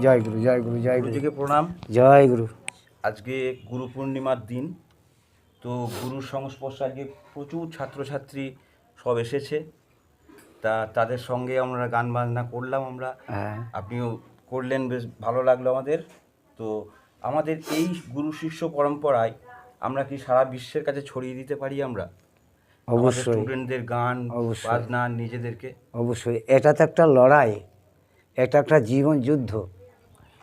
জয় গুরু জয় গুরু জয় গুরু। গুরুজিকে প্রণাম। জয় গুরু। আজকে গুরু পূর্ণিমার দিন। তো গুরুর সংস্পর্শে আজকে প্রচুর ছাত্রছাত্রী সব এসেছে। তা তাদের সঙ্গে আমরা গান বাজনা করলাম আমরা। হ্যাঁ। আপনিও করলেন বেশ ভালো লাগল আমাদের। তো আমাদের এই গুরু শিষ্য পরম্পরায় আমরা কি সারা বিশ্বের কাছে ছড়িয়ে দিতে পারি আমরা? অবশ্যই। স্টুডেন্টদের গান। বাজনা নিজেদেরকে। অবশ্যই। এটা তো একটা লড়াই এটা একটা জীবন যুদ্ধ।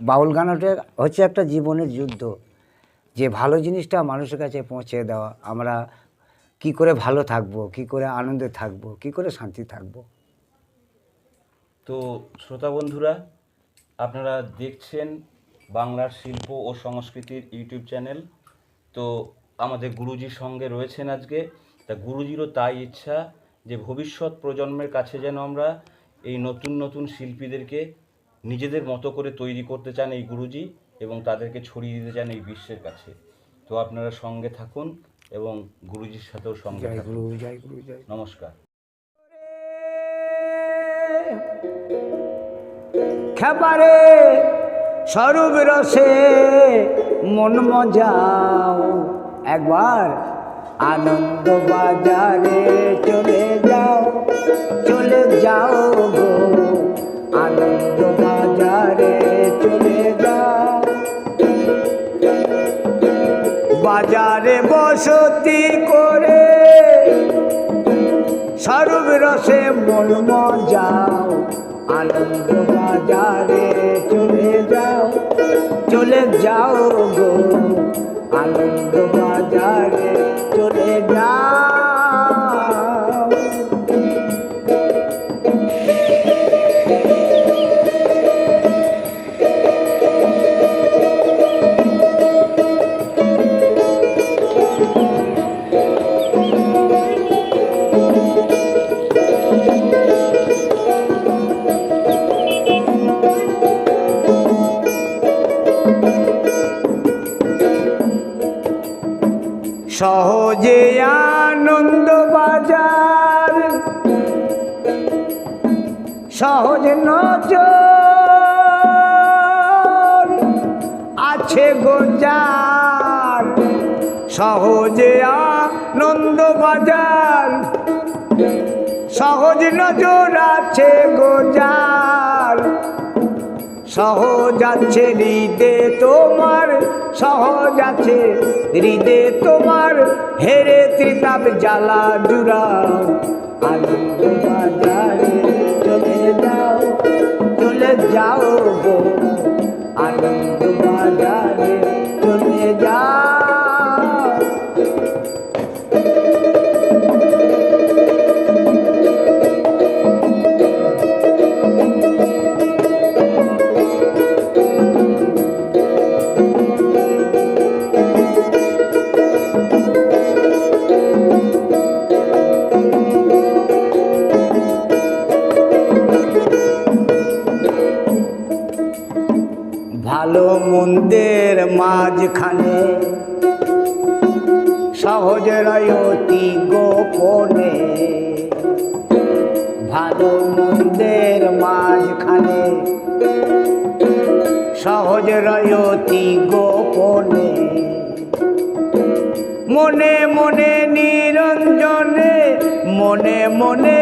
বাউল গানটা হচ্ছে একটা জীবনের যুদ্ধ। যে ভালো জিনিসটা মানুষের কাছে পৌঁছে দেওয়া, আমরা কি করে ভালো থাকব, কি করে আনন্দে থাকব, কি করে শান্তি থাকব। তো শ্রোতা বন্ধুরা, আপনারা দেখছেন বাংলার শিল্প ও সংস্কৃতির ইউটিউব চ্যানেল। তো আমাদের গুরুজির সঙ্গে রয়েছেন আজকে। তা গুরুজিরও তাই ইচ্ছা যে ভবিষ্যৎ প্রজন্মের কাছে যেন আমরা এই নতুন নতুন শিল্পীদেরকে নিজেদের মতো করে তৈরি করতে চান এই গুরুজি এবং তাদেরকে ছড়িয়ে দিতে চান এই বিশ্বের কাছে। তো আপনারা সঙ্গে থাকুন এবং গুরুজির সাথেও সঙ্গে নমস্কার। খেপারে স্বরূপ রসে মন মজাও। একবার আনন্দ বাজারে চলে যাও চলে যাও গো আনন্দ মন মজাও আনন্দ বাজারে চলে যাও চলে যাও গো আনন্দ বাজারে চলে যাও। সহজে সহজ নজর আছে গোজার সহজে আনন্দ বাজার। সহজ নজর আছে গোজার সহজ আছে হৃদে তোমার, সহজ আছে হৃদে তোমার। হেরে ত্রিতাপ জ্বালা জুড়াও। আনন্দ বাজারে চলে যাও চলে যাও গো। আনন্দ মাঝখানে। সহজ রয়তি গোপনে, ভালো মন্দের মাঝখানে। সহজ রয়তি গোপনে, মনে মনে নিরঞ্জনে, মনে মনে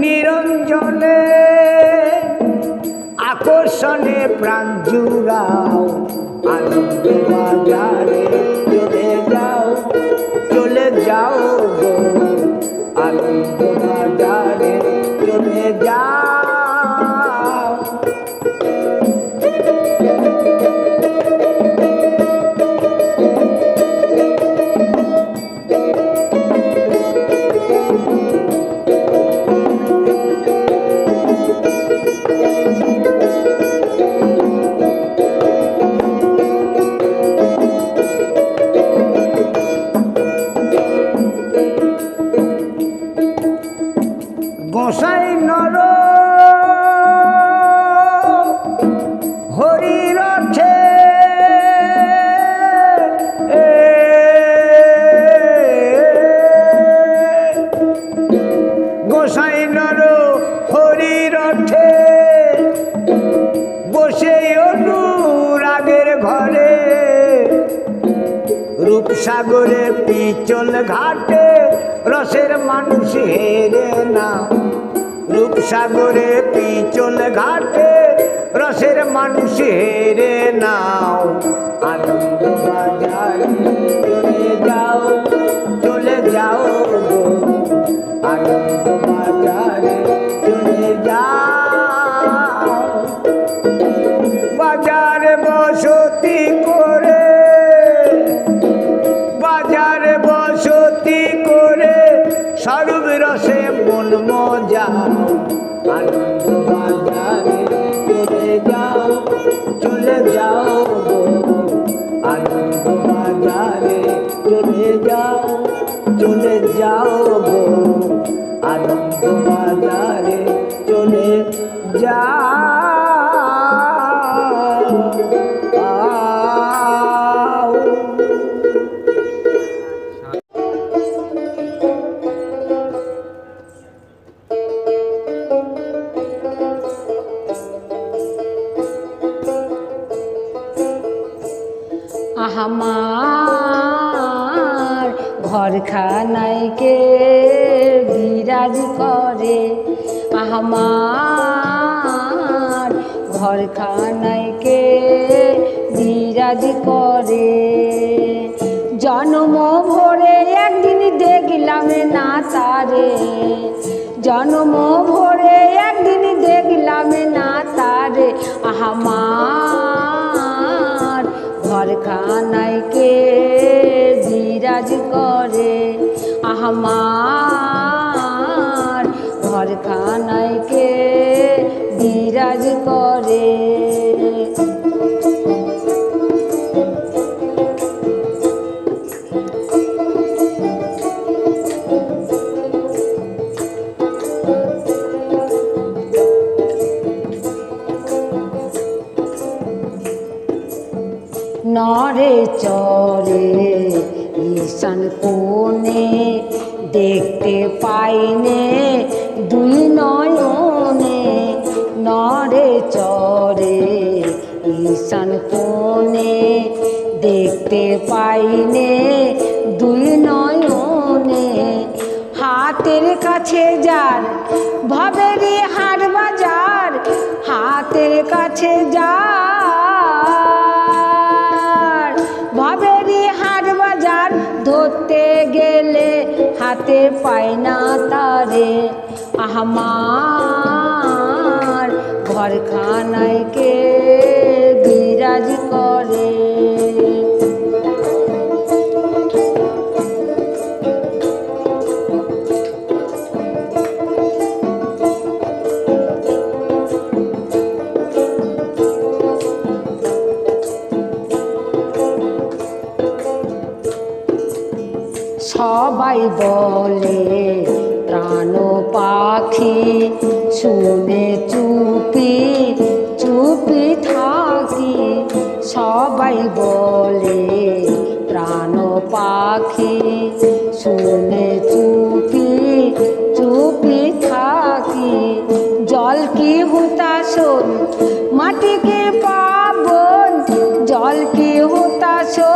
নিরঞ্জনে। আকর্ষণে প্রাণ জুড়াও আনন্দ বাজারে চলে যাও চলে যাও। সংসাই নর হরির গোসাই নর হরির বসে অনুরাগের ঘরে রূপসাগরে পিচল ঘাটে রসের মানুষ হেরে না। রূপসাগরে পিচল ঘাটে রসের মানুষ হেরে নাও আনন্দ বাজারে চলে যাও চলে যাও। আনন্দ বাজারে চলে যাও বাজারে বসতি চলে যাও চলে যাও গো। আনন্দ বাজারে চলে যাও। আহামার ঘরখানাইকে বিরাজ করে আহামার ঘরখানাইকে বিরাজ করে। জন্ম ভরে একদিন দেখলাম না তারে। জন্ম ভরে একদিন দেখলাম না তারে। আহামার ঘরখানাইকে বিরাজ করে। আহমার ঘরখানাইকে বিরাজ করে। দেখতে পাইনে দুই নয়নে, নরে চরে, ঈশান কোণে। দেখতে পাইনে দুই নয়নে, হাতের কাছে যার ভবেরি হাট বিরাজ করে। সবাই বলে প্রাণ পাখি শুনে চুপি চুপি থাকি। সবাই বলে, প্রাণ পাখি, শুনে চুপি চুপি থাকি। জল কি হুতাশন মাটিকে পাবন। জল কি হুতাশন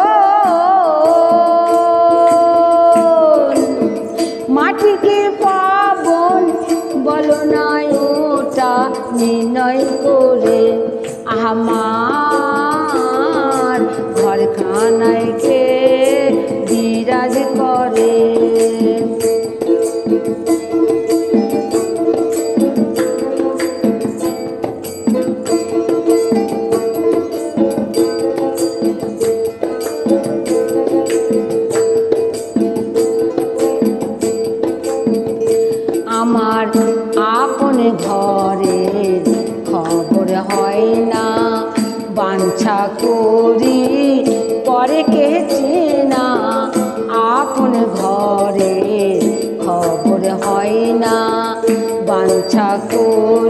মাটিকে পাবন। বলো না ওটা নির্ণয় করে। আমার ঘরখানাইকে বিরাজ পরে কে চেনা আপন ঘরে খবর হয় না। বাঞ্ছা করি